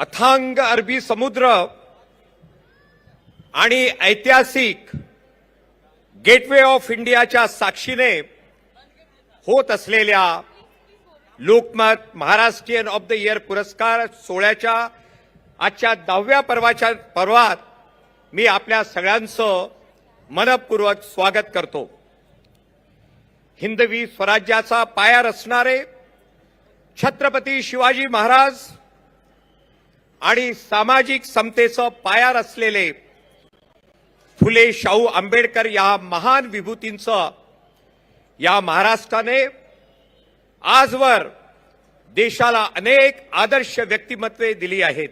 अथांग अरबी समुद्र आणि ऐतिहासिक गेटवे ऑफ इंडियाच्या साक्षीने होत असलेल्या Lokmat Maharashtrian of the year पुरस्कार सोहळ्याच्या आजच्या दहाव्या पर्वाच्या पर्वात मी आपल्या सगळ्यांचं मनपूर्वक स्वागत करतो. हिंदवी स्वराज्याचा पाया रचणारे छत्रपती शिवाजी महाराज आणि सामाजिक समतेचं पाया असलेले फुले शाहू आंबेडकर या महान विभूतींचं या महाराष्ट्राने आजवर देशाला अनेक आदर्श व्यक्तिमत्वे दिली आहेत.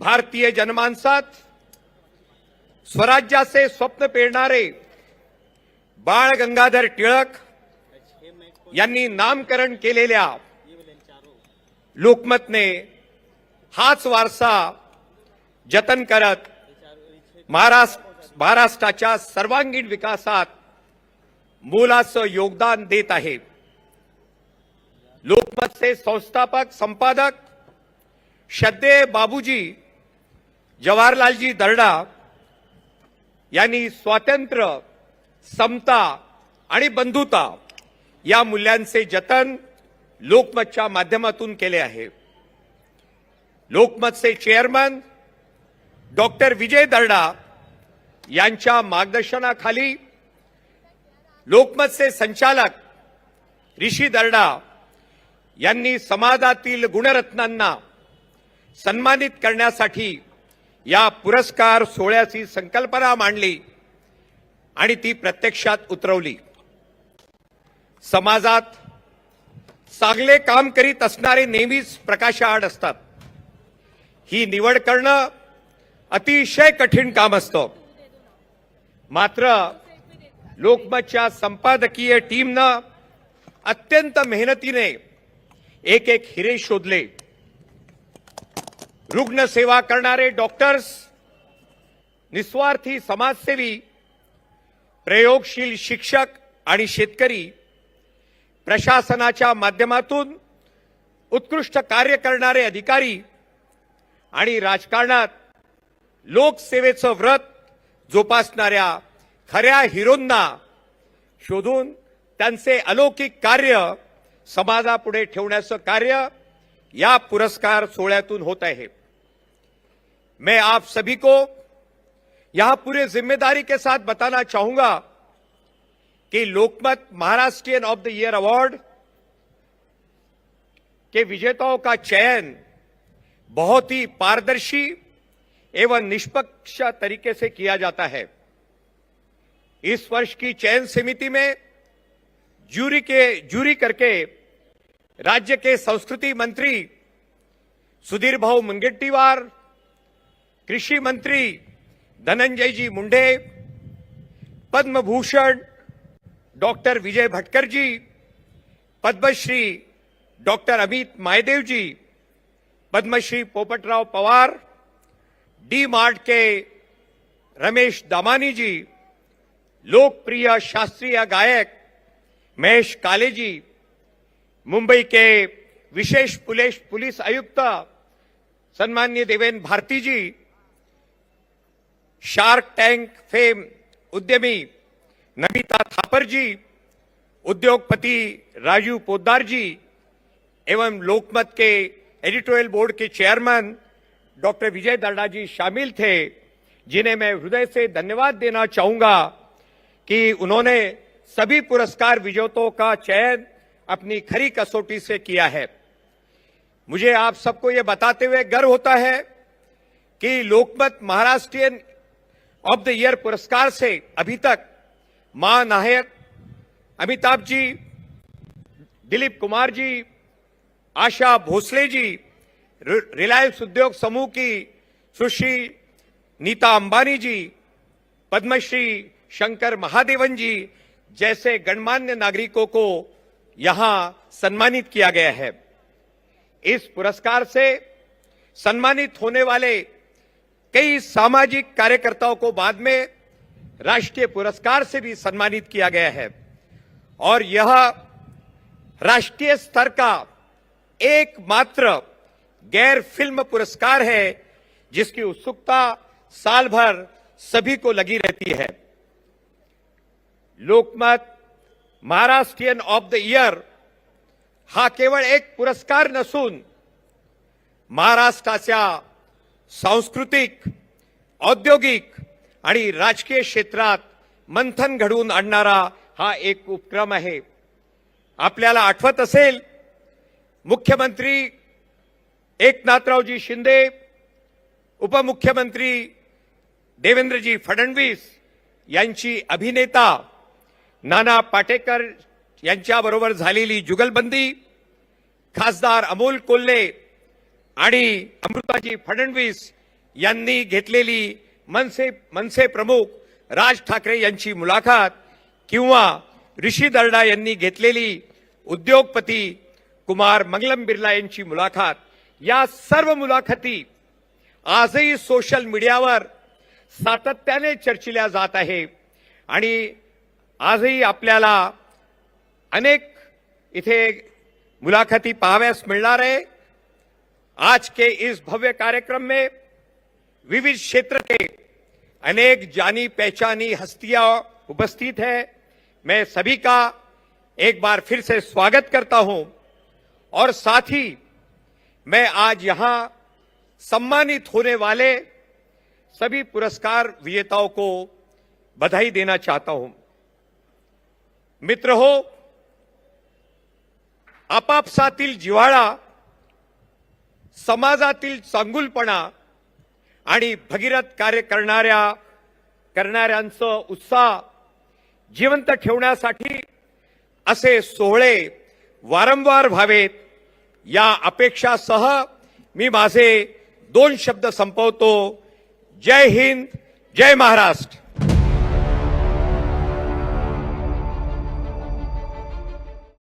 भारतीय जनमानसात स्वराज्याचे स्वप्न पेरणारे बाळ गंगाधर टिळक यांनी नामकरण केलेल्या लोकमतने हाच वारसा जतन करत महाराष्ट्र महाराष्ट्राच्या सर्वांगीण विकासात मोलाचं योगदान देत आहे. लोकमतचे संस्थापक संपादक श्रद्धेय बाबूजी जवाहरलालजी दर्डा यांनी स्वातंत्र्य समता आणि बंधुता या मूल्यांचे जतन लोकमतच्या माध्यमातून केले आहे. लोकमतचे चेअरमन डॉक्टर विजय दर्डा यांच्या मार्गदर्शनाखाली लोकमतचे संचालक ऋषी दर्डा यांनी समाजातील गुणरत्नांना सन्मानित करण्यासाठी या पुरस्कार सोहळ्याची संकल्पना मांडली आणि ती प्रत्यक्षात उतरवली. समाजात चांगले काम करीत असणारे नेहमीच प्रकाशाआड असतात. ही निवड करणं अतिशय कठीण काम असतं. मात्र लोकमतच्या संपादकीय टीमनं अत्यंत मेहनतीने एक एक हिरे शोधले. रुग्णसेवा करणारे डॉक्टर्स निस्वार्थी समाजसेवी प्रयोगशील शिक्षक आणि शेतकरी प्रशासनाच्या माध्यमातून उत्कृष्ट कार्य करणारे अधिकारी आणि राजकारणात लोकसेवेचं व्रत जोपासणाऱ्या खऱ्या हिरोंना शोधून त्यांचे अलौकिक कार्य समाजापुढे ठेवण्याचं कार्य या पुरस्कार सोहळ्यातून होत आहे. मैं आप सभी को यहां पूरे जिम्मेदारी के साथ बताना चाहूंगा कि Lokmat Maharashtrian of the year award के विजेताओं का चयन बहुत ही पारदर्शी एवं निष्पक्ष तरीके से किया जाता है। इस वर्ष की चयन समिति में जूरी के, जूरी करके राज्य के संस्कृति मंत्री सुधीर भाऊ मुनगट्टीवार कृषि मंत्री Dhananjay ji Munde Padma Bhushan doctor Vijay Bhatkar ji, Padmashri doctor Amit Maydev ji, Padmashri Popatrao Pawar D Mart के रमेश दामानी जी, लोकप्रिय शास्त्रीय गायक महेश काले जी, मुंबई के विशेष पुलिस पुलिस आयुक्त सन्मान्य Deven Bharti ji, shark tank fame उद्यमी नमिता थापर जी, उद्योगपति राजू पोदार जी, एवं लोकमत के एडिटोरियल बोर्ड के चेयरमैन डॉक्टर विजय दर्डा जी शामिल थे, जिन्हें मैं हृदय से धन्यवाद देना चाहूँगा कि उन्होंने सभी पुरस्कार विजेताओं का चयन अपनी खरी कसौटी से किया है। मुझे आप सबको ये बताते हुए गर्व होता है कि Lokmat Maharashtrian of the year पुरस्कार से अभी तक माँ नायक अमिताभ जी, दिलीप कुमार जी, आशा भोसले जी रिलायंस उद्योग समूह की सुश्री नीता अंबानी जी, पद्मश्री शंकर महादेवन जी जैसे गणमान्य नागरिकों को यहाँ सम्मानित किया गया है। इस पुरस्कार से सम्मानित होने वाले कई सामाजिक कार्यकर्ताओं को बाद में राष्ट्रीय पुरस्कार से भी सम्मानित किया गया है। और यह राष्ट्रीय स्तर का एकमात्र गैर फ़िल्म पुरस्कार है, जिसकी उत्सुकता साल भर सभी को लगी रहती है। Lokmat, Maharashtrian of the year, हा केवळ एक पुरस्कार नसून महाराष्ट्राच्या सांस्कृतिक, औद्योगिक आणि राजकीय क्षेत्रात मंथन घडवून आणणारा हा एक उपक्रम आहे. आपल्याला आठवत असेल मुख्यमंत्री एकनाथरावजी शिंदे उपमुख्यमंत्री देवेंद्रजी फडणवीस यांची अभिनेता नाना पाटेकर यांच्याबरोबर झालेली जुगलबंदी खासदार अमोल कोल्हे आणि अमृताजी फडणवीस यांनी घेतलेली मनसे मनसे प्रमुख राज ठाकरे यांची मुलाखत किंवा ऋषी दर्डा यांनी घेतलेली उद्योगपती कुमार मंगलम बिर्ला यांची मुलाखत या सर्व मुलाखती आजही सोशल मीडियावर सातत्याने चर्चिल्या जात आहे. आणि आजही आपल्याला अनेक इथे मुलाखती पाहाव्यास मिळणार आहे. आज के इस भव्य कार्यक्रम में विविध क्षेत्र के अनेक जानी पहचानी हस्तियाँ उपस्थित है। मैं सभी का एक बार फिर से स्वागत करता हूँ। और साथ ही मैं आज यहाँ सम्मानित होने वाले सभी पुरस्कार विजेताओं को बधाई देना चाहता हूँ। मित्र हो आपापसातील जिव्हाळा, समाजातील चांगुलपणा आणि भगीरथ कार्य करणाऱ्या करणाऱ्यांचं उत्साह जिवंत ठेवण्यासाठी असे सोहळे वारंवार व्हावेत. या अपेक्षासह मी माझे दोन शब्द संपवतो. जय हिंद जय महाराष्ट्र.